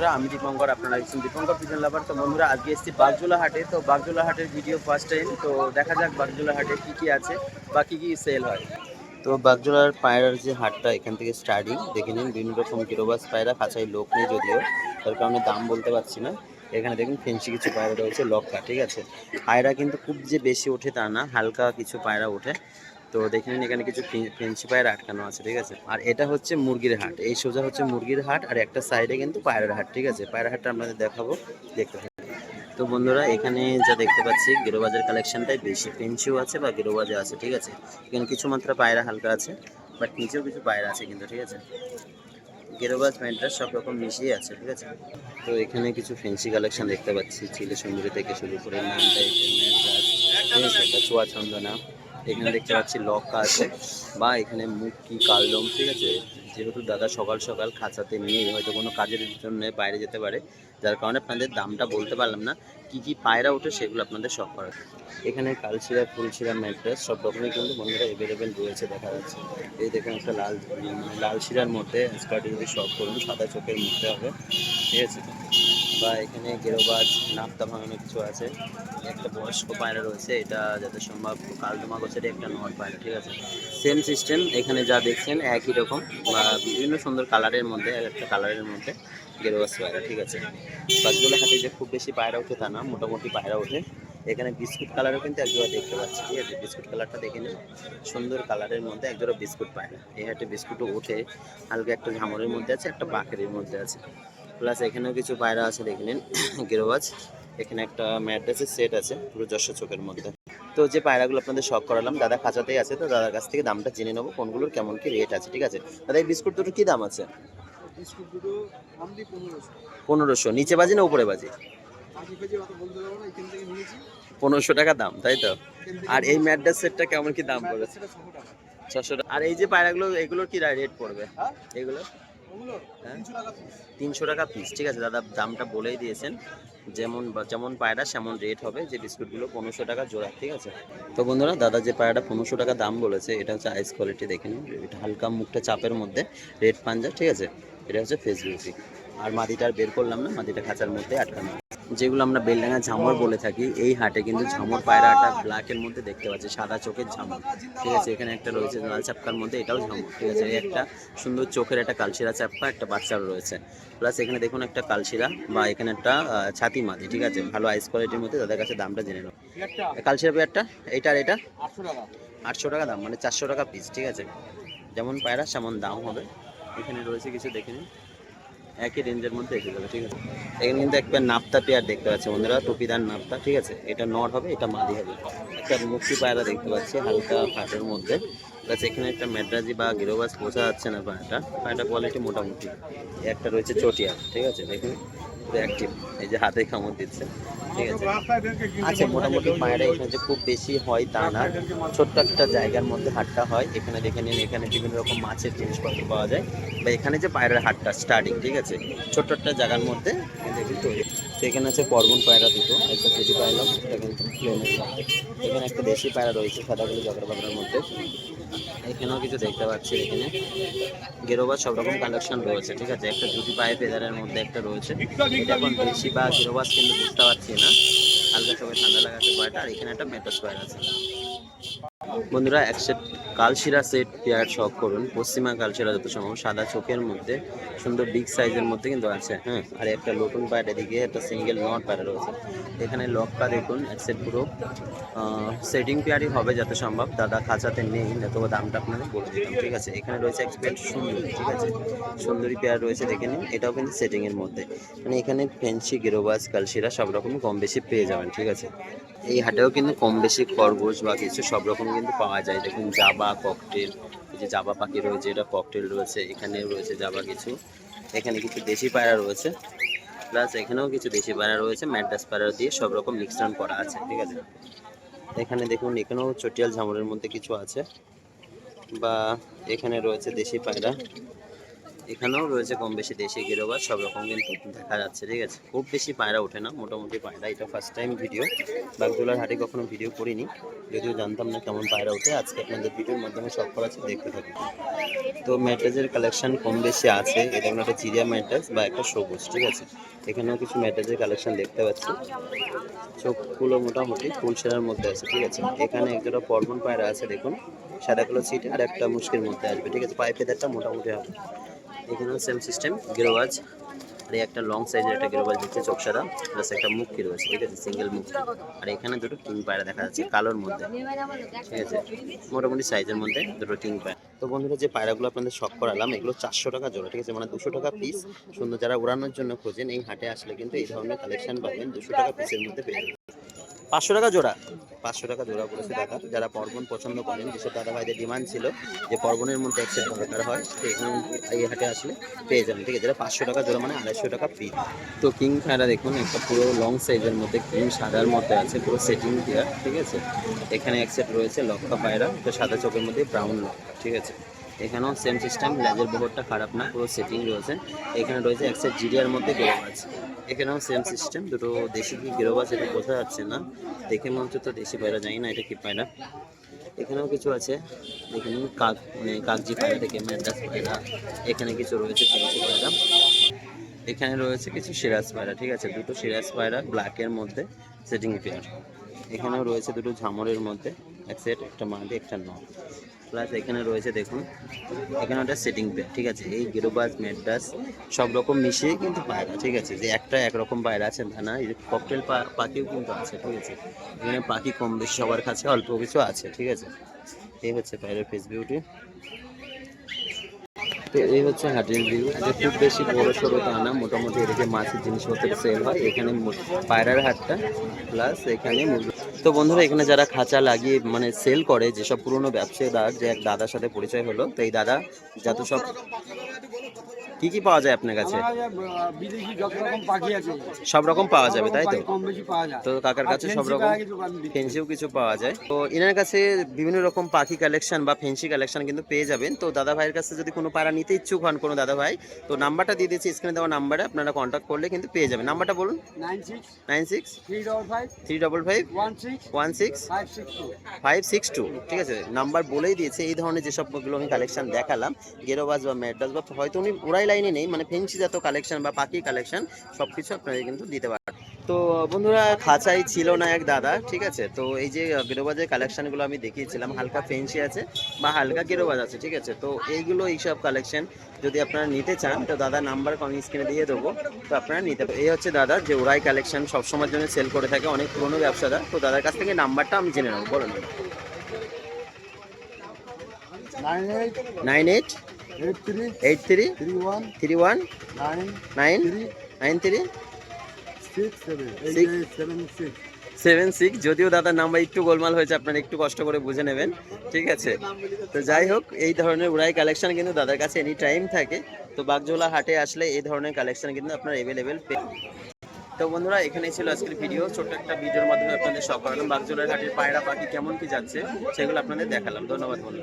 বন্ধুরা, আমি দীপঙ্কর, আপনারা দেখছেন দীপঙ্কর পিজন লাভার তো বন্ধুরা, আজকে এসেছি বাগজোলা হাটে। তো বাগজোলা হাটের ভিডিও ফার্স্ট টাইম তো দেখা যাক বাগজোলা হাটে কী কি আছে বা কী কী সেল হয়। তো বাগজোলার পায়রার যে হাটটা, এখান থেকে স্টার্টিং দেখে নিন, বিভিন্ন রকম কিরোবাস পায়রা, খাঁচায় লোক নেই যদিও। তার কারণে দাম বলতে পারছি না। এখানে দেখুন ফেন্সি কিছু পায়রা রয়েছে, লক্কা, ঠিক আছে? পায়রা কিন্তু খুব যে বেশি ওঠে তা না, হালকা কিছু পায়রা ওঠে। তো দেখে নিন এখানে কিছু ফেন- ফেন্সি পায়রা আটকানো আছে, ঠিক আছে? আর এটা হচ্ছে মুরগির হাট। এই সোজা হচ্ছে মুরগির হাট আর একটা সাইডে কিন্তু পায়রার হাট, ঠিক আছে? পায়রা হাটটা আপনাদের দেখাবো, দেখতে তো বন্ধুরা, এখানে যা দেখতে পাচ্ছি, গেরোবাজের কালেকশনটাই বেশি ফেন্সিও আছে বা গেরোবাজে আছে, ঠিক আছে? এখানে কিছু মাত্রা পায়রা হালকা আছে, বাট নিচেও কিছু পায়রা আছে কিন্তু, ঠিক আছে? গেরোবাজ ম্যাড্রাস সব রকম মিশিয়ে আছে, ঠিক আছে? তো এখানে কিছু ফেন্সি কালেকশন দেখতে পাচ্ছি চিলে সুন্দরী থেকে শুরু করে নাম টাইপের ম্যাড্রাস এখানে দেখতে পাচ্ছি লক্কা আছে। বা এখানে মুক্কি কালদম, ঠিক আছে? যেহেতু দাদা সকাল সকাল খাঁচাতে নিয়ে হয়তো কোনো কাজের জন্য বাইরে যেতে পারে। যার কারণে আপনাদের দামটা বলতে পারলাম না। কি কি পায়রা ওঠে সেগুলো আপনাদের শখ করার। এখানে কালশিরা, ফুলশিরা ম্যাট্রেস সব রকমই কিন্তু বন্ধুরা অ্যাভেলেবেল রয়েছে দেখা যাচ্ছে। এই দেখুন একটা লাল লাল শিরার মধ্যে যদি শখ করুন, সাদা চোখের মধ্যে হবে। ঠিক আছে? বা এখানে গেরোবাজ নাপ্তা ভাঙানো কিছু আছে। একটা বয়স্ক পায়রা রয়েছে, এটা যাতে সম্ভব কালদমা গোছের একটা নট পায়রা, ঠিক আছে? সেম সিস্টেম এখানে যা দেখছেন একই রকম বা বিভিন্ন সুন্দর কালারের মধ্যে এক একটা কালারের মধ্যে গেরোবাজ পায়রা, ঠিক আছে? বাকিগুলো হাতে যে খুব বেশি পায়রা ওঠে তা না, মোটামুটি পায়রা ওঠে। এখানে বিস্কুট কালারও কিন্তু একজোড়া দেখতে পাচ্ছি, ঠিক আছে? বিস্কুট কালারটা দেখে নিন। সুন্দর কালারের মধ্যে একজোড়া বিস্কুট পায়রা। এই হাটে বিস্কুটও ওঠে, হালকা একটা ঝামরের মধ্যে আছে, একটা বাকেরের মধ্যে আছে। প্লাস এখানেও কিছু পায়রা আছে দেখে নিন গেরোবাজ। এখানে একটা ম্যাড্রেসের সেট আছে পুরো যশোর চোখের মধ্যে। তো যে পায়রাগুলো আপনাদের শখ করালাম দাদা খাঁচাতেই আছে তো দাদার কাছ থেকে দামটা জেনে নেব কোনগুলোর কেমন কি রেট আছে ঠিক আছে? দাদা এই বিস্কুট দুটো কী দাম আছে? পনেরোশো। নিচে বাজি না উপরে বাজি? পনেরোশো টাকা দাম তাই তো? আর এই ম্যাড্রেস সেটটা কেমন কি দাম পড়বে? ছশো টাকা। আর এই যে পায়রাগুলো এগুলোর কি রেট পড়বে? হ্যাঁ? এগুলো? হ্যাঁ? তিনশো টাকা পিস ঠিক আছে। দাদা দামটা বলেই দিয়েছেন। যেমন যেমন পায়রা সেমন রেট হবে। যে বিস্কুটগুলো পনেরোশো টাকা জোড়া ঠিক আছে? তো বন্ধুরা দাদা যে পায়রাটা পনেরোশো টাকা দাম বলেছে এটা হচ্ছে আইস কোয়ালিটি দেখে নিন। এটা হালকা মুখটা চাপের মধ্যে রেড পাঞ্জা ঠিক আছে? এটা হচ্ছে ফেস বিউটি আর মাদিটা আর বের করলাম না মাদিটা খাঁচার মধ্যে আটকানো। যেগুলো আমরা বেলডাঙ্গা ঝামর বলে থাকি এই হাটে কিন্তু ঝামর পায়রাটা ব্ল্যাকের মধ্যে দেখতে পাচ্ছি সাদা চোখের ঝামর। ঠিক আছে এখানে একটা রয়েছে লাল চাপকার মধ্যে এটাও ঝামর। ঠিক আছে এই একটা সুন্দর চোখের একটা কালশিরা চাপকা একটা বাচ্চার রয়েছে। প্লাস এখানে দেখুন একটা কালশিরা বা এখানে একটা ছাতি মাদি ঠিক আছে? ভালো আইস কোয়ালিটির মধ্যে তাদের কাছে দামটা জেনে নেব কালশিরা পেয়ারটা? এইটা আর এটা? আটশো টাকা। দাম মানে চারশো টাকা পিস ঠিক আছে? যেমন পায়রা সেমন দাম হবে। এখানে রয়েছে কিছু দেখে নিন। একই রেঞ্জের মধ্যে এসে যাবে, ঠিক আছে? এখানে কিন্তু একটা নাপ্তা পেয়ার দেখতে পাচ্ছি বন্ধুরা, টুপিদার নাপ্তা, ঠিক আছে? এটা নট হবে, এটা মাদি হবে। একটা মুক্তি পায়রা দেখতে পাচ্ছি হালকা ফাটের মধ্যে। প্লাস এখানে একটা ম্যাড্রাজি বা গিরোবাস বোঝা যাচ্ছে না পায়রাটা। পায়রাটা কোয়ালিটি মোটামুটি। একটা রয়েছে চটিয়া, ঠিক আছে? দেখুন। অ্যাক্টিভ এই যে হাতে কামড় দিচ্ছে ঠিক আছে? আচ্ছা মোটামুটি পায়রা এখানে যে খুব বেশি হয় তা না। ছোট্ট একটা জায়গার মধ্যে হাটটা হয় এখানে দেখে নিন এখানে বিভিন্ন রকম মাছের জিনিসপত্র পাওয়া যায়। বা এখানে যে পায়রার হাটটা স্টার্টিং ঠিক আছে? ছোট্ট একটা জায়গার মধ্যে দেখুন তৈরি তো এখানে আছে পরবন পায়রা দুটো একটা চুটি পাইলাম একটা কিন্তু প্লেনের এখানে একটা দেশি পায়রা রয়েছে সাদাগুলো জগর বাগড়ার মধ্যে। এখানেও কিছু দেখতে পাচ্ছি এখানে। গেরোবার সব রকম কালেকশন রয়েছে, ঠিক আছে? একটা জুটি পায়ে ফেদারের মধ্যে একটা রয়েছে। এটা এখন বেশি বা গেরোবাস কিন্তু বুঝতে পারছি না। হালকা সবাই ঠান্ডা লাগাতে পারে আর এখানে একটা মেটাস পায়র আছে। বন্ধুরা, এক সেট কালশিরা সেট পেয়ার শখ করুন। পশ্চিমা কালশিরা যত সম্ভব সাদা চোখের মধ্যে, সুন্দর বিগ সাইজের মধ্যে কিন্তু আছে হ্যাঁ? আর একটা নতুন পায়ের এদিকে, একটা সিঙ্গেল নট পায়রা রয়েছে। এখানে লকটা দেখুন, এক সেট পুরো। সেটিং পেয়ারই হবে যত সম্ভব। দাদা খাঁচাতে নেই অথবা দামটা আপনাদের বলে দিতাম ঠিক আছে? এখানে রয়েছে এক্সপেক্ট সুন্দরী, ঠিক আছে? সুন্দরী পেয়ার রয়েছে, দেখে নিন। এটাও কিন্তু সেটিংয়ের মধ্যে। মানে এখানে ফেন্সি গেরোবাজ, কালশিরা সব রকমই কম বেশি পেয়ে যাবেন, ঠিক আছে? এই হাটেও কিন্তু কম বেশি খরগোশ বা কিছু সব রকম কিন্তু পাওয়া যায়। দেখুন, জাবা ককটেল এই যে জাবা পাখি রয়েছে, এটা ককটেল রয়েছে, এখানেও রয়েছে জাবা কিছু। এখানে কিছু দেশি পায়রা রয়েছে প্লাস এখানেও কিছু দেশি পায়রা রয়েছে, ম্যাড্রাস পায়রা দিয়ে সব রকম মিক্সড করা আছে, ঠিক আছে? এখানে দেখুন, এখানেও চটিয়াল ঝামরের মধ্যে কিছু আছে, বা এখানে রয়েছে দেশি পায়রা। এখানেও রয়েছে কম বেশি দেশি গেরোবার সব রকম কিন্তু দেখা যাচ্ছে, ঠিক আছে? খুব বেশি পায়রা ওঠে না, মোটামুটি পায়রা, এটা ফার্স্ট টাইম ভিডিও বাগদোলার হাটে কখনো ভিডিও করিনি, যদিও জানতাম না কেমন পায়রা ওঠে। আজকে আপনাদের ভিডিওর মাধ্যমে সব করাচ্ছে দেখতে থাকুন। তো ম্যাট্রেজের কালেকশন কম বেশি আছে, এটা একটা চিড়িয়া ম্যাট্রেস বা একটা সবুজ, ঠিক আছে? এখানেও কিছু ম্যাট্রেজের কালেকশন দেখতে পাচ্ছি। চোখগুলো মোটামুটি ফুল সেরার মধ্যে আছে, ঠিক আছে? এখানে একজোড়া পর্বন পায়রা আছে, দেখুন। সাদা কালো সিট আর একটা মুশকিল মধ্যে আসবে, ঠিক আছে? পাইপ ফেদারটা মোটামুটি হবে। এখানেও সেম সিস্টেম গেরোবাজ। আর একটা লং সাইজের একটা গেরোবাজ দিচ্ছে চোখ সাদা প্লাস একটা মুক্তি রয়েছে, ঠিক আছে? সিঙ্গেল মুক্তি আর এখানে দুটো কিং পায়রা দেখা যাচ্ছে কালোর মধ্যে, ঠিক আছে? মোটামুটি সাইজের মধ্যে দুটো কিং পায়রা। তো বন্ধুরা, যে পায়রাগুলো আপনাদের শখ করালাম, এগুলো চারশো টাকা জোড়া, ঠিক আছে? মানে দুশো টাকা পিস সুন্দর, যারা উড়ানোর জন্য খোঁজেন, এই হাটে আসলে কিন্তু এই ধরনের কালেকশন পাবেন দুশো টাকা পিসের মধ্যে পেয়ে যাবেন। পাঁচশো টাকা জোড়া। পাঁচশো টাকা জোড়া করেছে দেখা। যারা পর্বন পছন্দ করেন যেসব দাদা ভাইদের ডিমান্ড ছিল যে পর্বনের মধ্যে এক সেট দরকার হয়, তো এখানে এই হাটে আসলে পেয়ে যাবেন। ঠিক আছে, যারা পাঁচশো টাকা জোড়া মানে আড়াইশো টাকা ফ্রি তো কিং ফায়রা দেখুন, একটা পুরো লং সাইজের মধ্যে কিং সাদার মধ্যে আছে, পুরো সেটিং দেওয়া ঠিক আছে, এখানে এক সেট রয়েছে লক্ষা পায়রা, তো সাদা চোখের মধ্যে ব্রাউন লক্ষা ঠিক আছে এখানেও সেম সিস্টেম লেজের বহরটা খারাপ না, পুরো সেটিং রয়েছে। এখানে রয়েছে এক সেট জিডিয়ার মধ্যে গেরোব আছে। এখানেও সেম সিস্টেম দুটো দেশি কি গেরোব আছে এটা বোঝা যাচ্ছে না। দেখে মনে হচ্ছে তো দেশি পায়রা, জানি না এটা কি পায়রা। এখানেও কিছু আছে, দেখে নিন, কাক মানে কাকজি পায়রা থেকে ম্যান্ডাস পায়রা। এখানে কিছু রয়েছে ফেন্সি পায়রা। এখানে রয়েছে কিছু সিরাজ পায়রা, ঠিক আছে? দুটো সিরাজ পায়রা ব্ল্যাকের মধ্যে সেটিং পেয়ার এখানেও রয়েছে দুটো ঝামরের মধ্যে, এক সেট একটা মাদি, একটা ন প্লাস এখানে রয়েছে, দেখুন। এখানে ওটা সেটিং প্যাড ঠিক আছে? এই গেরোবাজ মেডাস সব রকম মিশিয়ে কিন্তু পায়রা, ঠিক আছে? যে একটা একরকম পায়রা আছে তা না, এই ককটেল পাখিও কিন্তু আছে, ঠিক আছে? এখানে পাখি কম বেশি সবার কাছে, অল্প কিছু আছে, ঠিক আছে? এই হচ্ছে পায়রার ফেস বিউটি তো এই হচ্ছে হাটের ভিউ। যে খুব বেশি বড় সড়ো তা না মোটামুটি এদিকে মাছের জিনিসপত্র সেল হয়। এখানে পায়রার হাটটা প্লাস এখানে তো বন্ধুরা এখানে যারা খাঁচা লাগিয়ে মানে সেল করে যেসব পুরনো ব্যবসায়ীদার যে এক দাদার সাথে পরিচয় হলো তো এই দাদা যত সব কি কি পাওয়া যায় আপনার কাছে? সব রকম পাওয়া যাবে তাই তো? তো কাকার কাছে সব রকম ফেন্সিও কিছু পাওয়া যায়। তো এনার কাছে বিভিন্ন রকম পাখি কালেকশন বা ফেন্সি কালেকশন কিন্তু পেয়ে যাবেন। তো দাদা ভাইয়ের কাছে যদি কোনো পায়রা নিতে ইচ্ছুক হন কোনো দাদা ভাই তো নাম্বারটা দিয়ে দিচ্ছি স্ক্রিনে দেওয়া নাম্বারে আপনারা কন্ট্যাক্ট করলে কিন্তু পেয়ে যাবেন। নাম্বারটা বলুন। Nine six three double five one six five six two. ঠিক আছে নাম্বার বলেই দিয়েছে এই ধরনের যেসবগুলো আমি কালেকশন দেখালাম গেরোবাজ বা ম্যাডাস বা হয়তো উনি ওরাই লাইনে নেই মানে ফেন্সি জাত কালেকশন বা পাখি কালেকশন সব কিছু আপনারা কিন্তু দিতে পারেন তো বন্ধুরা খাঁচাই ছিল না এক দাদা ঠিক আছে? তো এই যে গেরোবাজের কালেকশনগুলো আমি দেখিয়েছিলাম হালকা ফেন্সি আছে বা হালকা গেরোবাজ আছে ঠিক আছে? তো এইগুলো এইসব কালেকশন যদি আপনারা নিতে চান তো দাদা নাম্বার আমি স্ক্রিনে দিয়ে দেবো তো আপনারা নিতে এই হচ্ছে দাদা যে ওরাই কালেকশন সবসময়ের জন্য সেল করে থাকে অনেক পুরনো ব্যবসাদার তো দাদার কাছ থেকে নাম্বারটা আমি জেনে নেব বলুন। Nine eight nine eight eight three eight three three one three one nine nine three nine three seven six যদিও দাদার নাম্বার একটু গোলমাল হয়েছে আপনারা একটু কষ্ট করে বুঝে নেবেন। ঠিক আছে? তো যাই হোক এই ধরনের উড়াই কালেকশন কিন্তু দাদার কাছে এনি টাইম থাকে। তো বাগজোলা হাটে আসলে এই ধরনের কালেকশন কিন্তু আপনার অ্যাভেলেবেল তো বন্ধুরা এখানেই ছিল আজকের ভিডিও ছোট্ট একটা ভিডিওর মাধ্যমে আপনাদের সব করালাম বাগজোলার হাটের পায়রা পাখি কেমন কি যাচ্ছে সেগুলো আপনাদের দেখালাম। ধন্যবাদ বন্ধুরা।